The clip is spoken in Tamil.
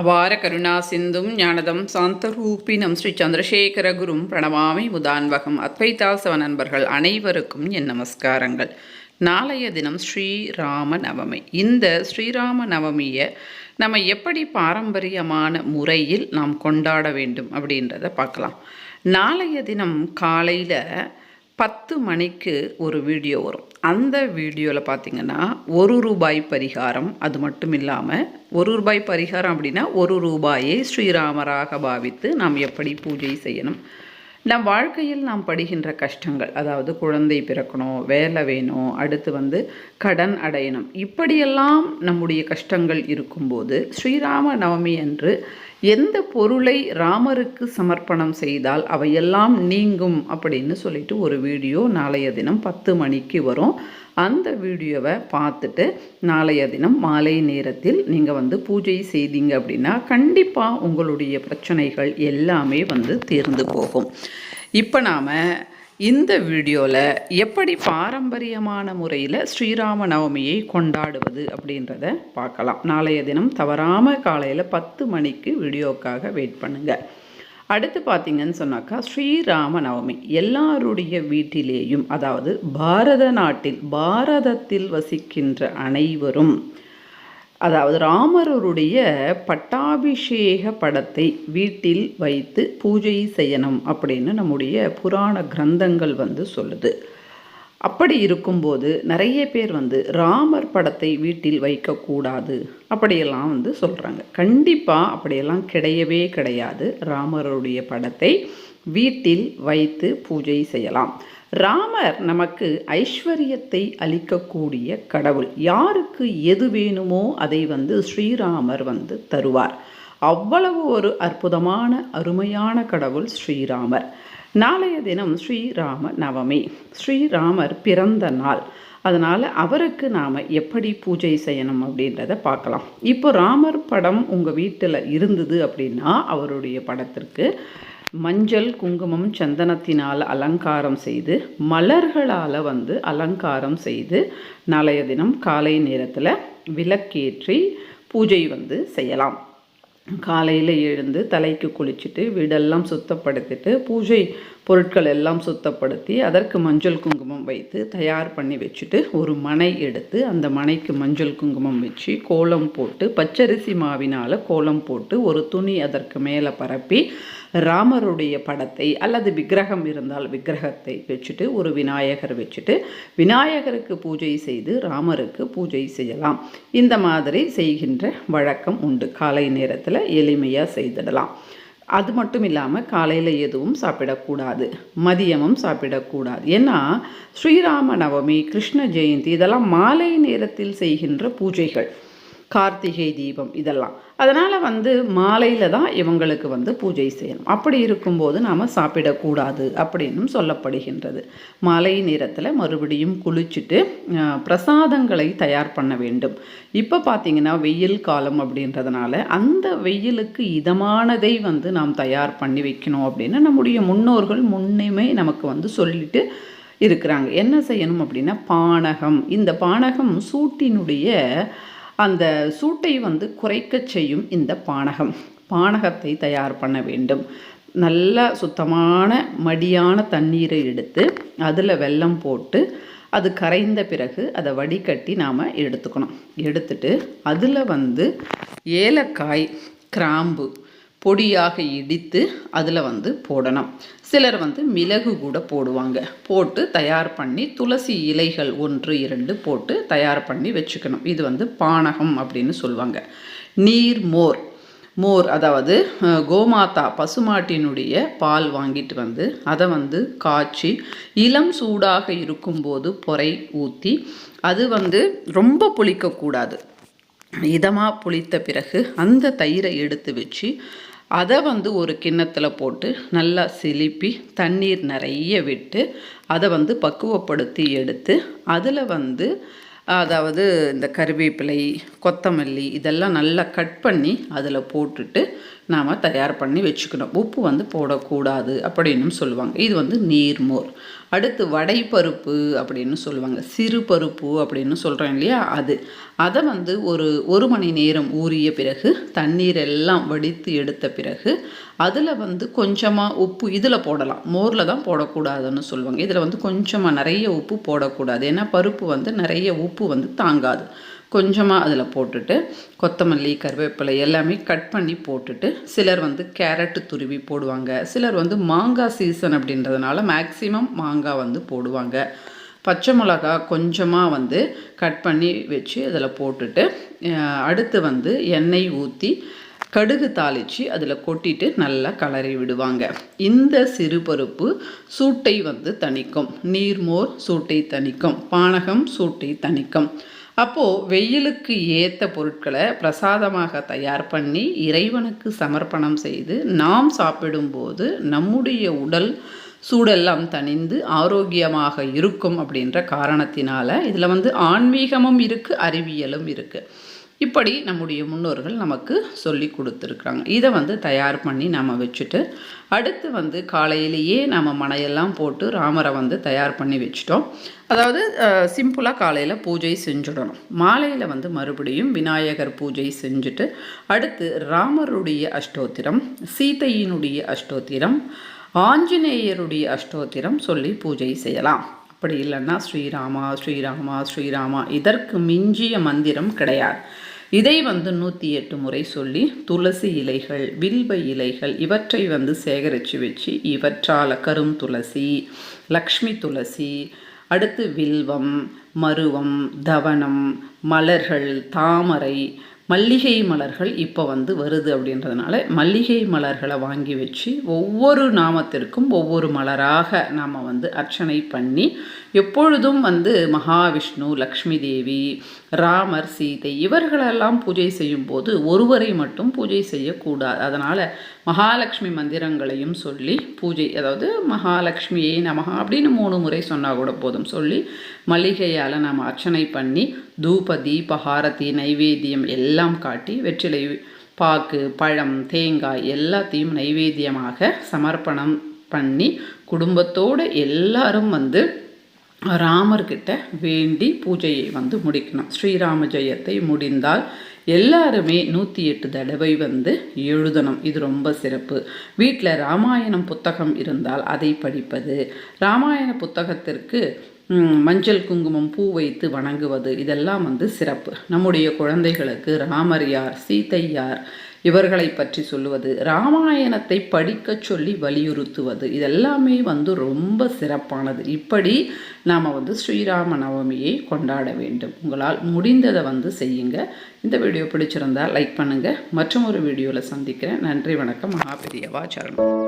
அபார கருணா சிந்தும் ஞானதம் சாந்தரூபினம் ஸ்ரீ சந்திரசேகர குரும் பிரணவாமி முதான்வகம். அத்வைதாசவ நண்பர்கள் அனைவருக்கும் என் நமஸ்காரங்கள். நாளைய தினம் ஸ்ரீராம நவமி இந்த ஸ்ரீராம நவமியை நம்ம எப்படி பாரம்பரியமான முறையில் நாம் கொண்டாட வேண்டும் அப்படின்றத பார்க்கலாம். நாளைய தினம் காலையில் பத்து மணிக்கு ஒரு வீடியோ வரும். அந்த வீடியோவில் பார்த்திங்கன்னா ஒரு ரூபாய் பரிகாரம் அது மட்டும் இல்லாமல் ஒரு ரூபாய் பரிகாரம் அப்படின்னா ஒரு ரூபாயை ஸ்ரீராமராக பாவித்து நாம் எப்படி பூஜை செய்யணும்? நம் வாழ்க்கையில் நாம் படுகின்ற கஷ்டங்கள் அதாவது குழந்தை பிறக்கணும் வேலை வேணும் அடுத்து வந்து கடன் அடையணும் இப்படியெல்லாம் நம்முடைய கஷ்டங்கள் இருக்கும்போது ஸ்ரீராம நவமி அன்று எந்த பொருளை ராமருக்கு சமர்ப்பணம் செய்தால் அவையெல்லாம் நீங்கும் அப்படின்னு சொல்லிட்டு ஒரு வீடியோ நாளைய தினம் பத்து மணிக்கு வரும். அந்த வீடியோவை பார்த்துட்டு நாளைய தினம் மாலை நேரத்தில் நீங்கள் வந்து பூஜை செய்தீங்க அப்படின்னா கண்டிப்பாக உங்களுடைய பிரச்சனைகள் எல்லாமே வந்து தீர்ந்து போகும். இப்போ நாம் இந்த வீடியோவில் எப்படி பாரம்பரியமான முறையில் ஸ்ரீராம நவமியை கொண்டாடுவது அப்படின்றத பார்க்கலாம். நாளைய தினம் தவறாமல் காலையில் பத்து மணிக்கு வீடியோக்காக வெயிட் பண்ணுங்கள் அடுத்து பார்த்தீங்கன்னு சொன்னாக்கா ஸ்ரீராம நவமி எல்லாருடைய வீட்டிலேயும் அதாவது பாரத நாட்டில் பாரதத்தில் வசிக்கின்ற அனைவரும் அதாவது ராமருடைய பட்டாபிஷேக படத்தை வீட்டில் வைத்து பூஜை செய்யணும் அப்படின்னு நம்முடைய புராண கிரந்தங்கள் வந்து சொல்லுது. அப்படி இருக்கும்போது நிறைய பேர் வந்து ராமர் படத்தை வீட்டில் வைக்கக்கூடாது. அப்படியெல்லாம் வந்து சொல்கிறாங்க கண்டிப்பாக அப்படியெல்லாம் கிடையவே கிடையாது. ராமருடைய படத்தை வீட்டில் வைத்து பூஜை செய்யலாம். ராமர் நமக்கு ஐஸ்வர்யத்தை அளிக்கக்கூடிய கடவுள். யாருக்கு எது வேணுமோ அதை வந்து ஸ்ரீராமர் வந்து தருவார். அவ்வளவு ஒரு அற்புதமான அருமையான கடவுள் ஸ்ரீராமர். நாளைய தினம் ஸ்ரீராம நவமி. ஸ்ரீராமர் பிறந்த நாள். அதனால் அவருக்கு நாம் எப்படி பூஜை செய்யணும் அப்படின்றத பார்க்கலாம். இப்போ ராமர் படம் உங்கள் வீட்டில் இருந்தது அப்படின்னா அவருடைய படத்திற்கு மஞ்சள் குங்குமம் சந்தனத்தினால் அலங்காரம் செய்து மலர்களால் வந்து அலங்காரம் செய்து நாளைய தினம் காலை நேரத்தில் விளக்கேற்றி பூஜை வந்து செய்யலாம். காலையில் எழுந்து தலைக்கு குளிச்சுட்டு வீடெல்லாம் சுத்தப்படுத்திட்டு பூஜை பொருட்கள் எல்லாம் சுத்தப்படுத்தி அதற்கு மஞ்சள் குங்குமம் வைத்து தயார் பண்ணி வச்சுட்டு ஒரு மனை எடுத்து அந்த மனைக்கு மஞ்சள் குங்குமம் வச்சு கோலம் போட்டு பச்சரிசி மாவினால் கோலம் போட்டு ஒரு துணி அதற்கு மேலே பரப்பி ராமருடைய படத்தை அல்லது விக்கிரகம் இருந்தால் விக்கிரகத்தை வச்சுட்டு ஒரு விநாயகர் வச்சுட்டு விநாயகருக்கு பூஜை செய்து ராமருக்கு பூஜை செய்யலாம். இந்த மாதிரி செய்கின்ற வழக்கம் உண்டு. காலை நேரத்தில் எளிமையாக செய்திடலாம். அது மட்டும் இல்லாமல் காலையில் எதுவும் சாப்பிடக்கூடாது. மதியமும் சாப்பிடக்கூடாது. ஏன்னா ஸ்ரீராம நவமி கிருஷ்ண ஜெயந்தி இதெல்லாம் மாலை நேரத்தில் செய்கின்ற பூஜைகள். கார்த்திகை தீபம் இதெல்லாம். அதனால் வந்து மாலையில் தான் இவங்களுக்கு வந்து பூஜை செய்யணும். அப்படி இருக்கும்போது நாம் சாப்பிடக்கூடாது அப்படின்னும் சொல்லப்படுகின்றது. மாலை நேரத்தில் மறுபடியும் குளிச்சுட்டு பிரசாதங்களை தயார் பண்ண வேண்டும். இப்போ பார்த்திங்கன்னா வெயில் காலம் அப்படின்றதுனால அந்த வெயிலுக்கு இதமானதை வந்து நாம் தயார் பண்ணி வைக்கணும் அப்படின்னு நம்முடைய முன்னோர்கள் முன்னுமே நமக்கு வந்து சொல்லிட்டு இருக்கிறாங்க. என்ன செய்யணும் அப்படின்னா பானகம். இந்த பானகம் சூட்டினுடைய அந்த சூட்டை வந்து குறைக்க செய்யும் இந்த பானகம். பானகத்தை தயார் பண்ண வேண்டும். நல்ல சுத்தமான மடியான தண்ணீரை எடுத்து அதில் வெல்லம் போட்டு அது கரைந்த பிறகு அதை வடிகட்டி நாம் எடுத்துக்கணும். எடுத்துட்டு அதில் வந்து ஏலக்காய் கிராம்பு பொடியாக இடித்து அதில் வந்து போடணும். சிலர் வந்து மிளகு கூட போடுவாங்க. போட்டு தயார் பண்ணி துளசி இலைகள் ஒன்று இரண்டு போட்டு தயார் பண்ணி வச்சுக்கணும். இது வந்து பானகம் அப்படின்னு சொல்லுவாங்க. நீர் மோர். மோர் அதாவது கோமாதா பசுமாட்டினுடைய பால் வாங்கிட்டு வந்து அதை வந்து காய்ச்சி இளம் சூடாக இருக்கும்போது பொறை ஊற்றி அது வந்து ரொம்ப புளிக்கக்கூடாது. இதமாக புளித்த பிறகு அந்த தயிரை எடுத்து வச்சு அதை வந்து ஒரு கிண்ணத்தில் போட்டு நல்லா சிலிப்பி தண்ணீர் நிறைய விட்டு அதை வந்து பக்குவப்படுத்தி எடுத்து அதில் வந்து அதாவது இந்த கருவேப்பிலை கொத்தமல்லி இதெல்லாம் நல்லா கட் பண்ணி அதில் போட்டுட்டு நாம் தயார் பண்ணி வச்சுக்கணும். உப்பு வந்து போடக்கூடாது அப்படின்னு சொல்லுவாங்க. இது வந்து நீர்மோர் அடுத்து வடைப்பருப்பு அப்படின்னு சொல்லுவாங்க. சிறு பருப்பு அப்படின்னு சொல்கிறோம் இல்லையா? அது. அதை வந்து ஒரு ஒரு மணி நேரம் ஊறிய பிறகு தண்ணீர் எல்லாம் வடித்து எடுத்த பிறகு அதில் வந்து கொஞ்சமாக உப்பு இதில் போடலாம். மோரில் தான் போடக்கூடாதுன்னு சொல்லுவாங்க. இதில் வந்து கொஞ்சமாக நிறைய உப்பு போடக்கூடாது. ஏன்னா பருப்பு வந்து நிறைய உப்பு வந்து தாங்காது. கொஞ்சமாக அதில் போட்டுட்டு கொத்தமல்லி கருவேப்பிலை எல்லாமே கட் பண்ணி போட்டுட்டு சிலர் வந்து கேரட்டு துருவி போடுவாங்க. சிலர் வந்து மாங்காய் சீசன் அப்படின்றதுனால மேக்ஸிமம் மாங்காய் வந்து போடுவாங்க. பச்சை மிளகா கொஞ்சமாக வந்து கட் பண்ணி வச்சு அதில் போட்டுட்டு அடுத்து வந்து எண்ணெய் ஊற்றி கடுகு தாளித்து அதில் கொட்டிட்டு நல்லா கலரி விடுவாங்க. இந்த சிறுபருப்பு சூட்டை வந்து தணிக்கும். நீர்மோர் சூட்டை தணிக்கும். பானகம் சூட்டை தணிக்கும். அப்போது வெயிலுக்கு ஏற்ற பொருட்களை பிரசாதமாக தயார் பண்ணி இறைவனுக்கு சமர்ப்பணம் செய்து நாம் சாப்பிடும்போது நம்முடைய உடல் சூடெல்லாம் தணிந்து ஆரோக்கியமாக இருக்கும் அப்படின்ற காரணத்தினால இதில் வந்து ஆன்மீகமும் இருக்குது அறிவியலும் இருக்குது இப்படி நம்முடைய முன்னோர்கள் நமக்கு சொல்லி கொடுத்துருக்குறாங்க. இதை வந்து தயார் பண்ணி நம்ம வச்சுட்டு அடுத்து வந்து காலையிலேயே நம்ம மனையெல்லாம் போட்டு ராமரை வந்து தயார் பண்ணி வச்சிட்டோம். அதாவது சிம்பிளாக காலையில் பூஜை செஞ்சுடணும். மாலையில் வந்து மறுபடியும் விநாயகர் பூஜை செஞ்சுட்டு அடுத்து ராமருடைய அஷ்டோத்திரம் சீதையினுடைய அஷ்டோத்திரம் ஆஞ்சநேயருடைய அஷ்டோத்திரம் சொல்லி பூஜை செய்யலாம். அப்படி இல்லைன்னா ஸ்ரீராமா ஸ்ரீராமா ஸ்ரீராமா. இதற்கு மிஞ்சிய மந்திரம் கிடையாது. இதை வந்து நூற்றி எட்டு முறை சொல்லி துளசி இலைகள் வில்வ இலைகள் இவற்றை வந்து சேகரித்து வச்சு இவற்றால் கரும் துளசி லக்ஷ்மி துளசி அடுத்து வில்வம் மருவம் தவனம் மலர்கள் தாமரை மல்லிகை மலர்கள் இப்போ வந்து வருது அப்படின்றதுனால மல்லிகை மலர்களை வாங்கி வச்சு ஒவ்வொரு நாமத்திற்கும் ஒவ்வொரு மலராக நாம் வந்து அர்ச்சனை பண்ணி எப்பொழுதும் வந்து மகாவிஷ்ணு லக்ஷ்மி தேவி ராமர் சீதை இவர்களெல்லாம் பூஜை செய்யும்போது ஒருவரை மட்டும் பூஜை செய்யக்கூடாது. அதனால் மகாலட்சுமி மந்திரங்களையும் சொல்லி பூஜை அதாவது மகாலட்சுமியே நமகா அப்படின்னு மூணு முறை சொன்னால் கூட போதும். சொல்லி மல்லிகையால் நம்ம அர்ச்சனை பண்ணி தூப தீப ஹாரதி நைவேத்தியம் எல்லாம் காட்டி வெற்றிலை பாக்கு பழம் தேங்காய் எல்லாத்தையும் நைவேத்தியமாக சமர்ப்பணம் பண்ணி குடும்பத்தோடு எல்லாரும் வந்து ராமர்கிட்ட வேண்டி பூஜையை வந்து முடிக்கணும். ஸ்ரீராம ஜெயத்தை முடிந்தால் எல்லாருமே நூற்றி எட்டு தடவை வந்து எழுதணும். இது ரொம்ப சிறப்பு. வீட்டில் ராமாயணம் புத்தகம் இருந்தால் அதை படிப்பது. ராமாயண புத்தகத்திற்கு மஞ்சள் குங்குமம் பூ வைத்து வணங்குவது இதெல்லாம் வந்து சிறப்பு. நம்முடைய குழந்தைகளுக்கு ராமர் யார் சீதை யார் இவர்களை பற்றி சொல்லுவது ராமாயணத்தை படிக்கச் சொல்லி வலியுறுத்துவது இதெல்லாமே வந்து ரொம்ப சிறப்பானது. இப்படி நாம் வந்து ஸ்ரீராம நவமியை கொண்டாட வேண்டும். உங்களால் முடிந்ததை வந்து செய்யுங்க. இந்த வீடியோ பிடிச்சிருந்தா லைக் பண்ணுங்கள் மற்றும் ஒரு வீடியோவில் சந்திக்கிறேன். நன்றி வணக்கம். மகாபெரியவா சரணம்.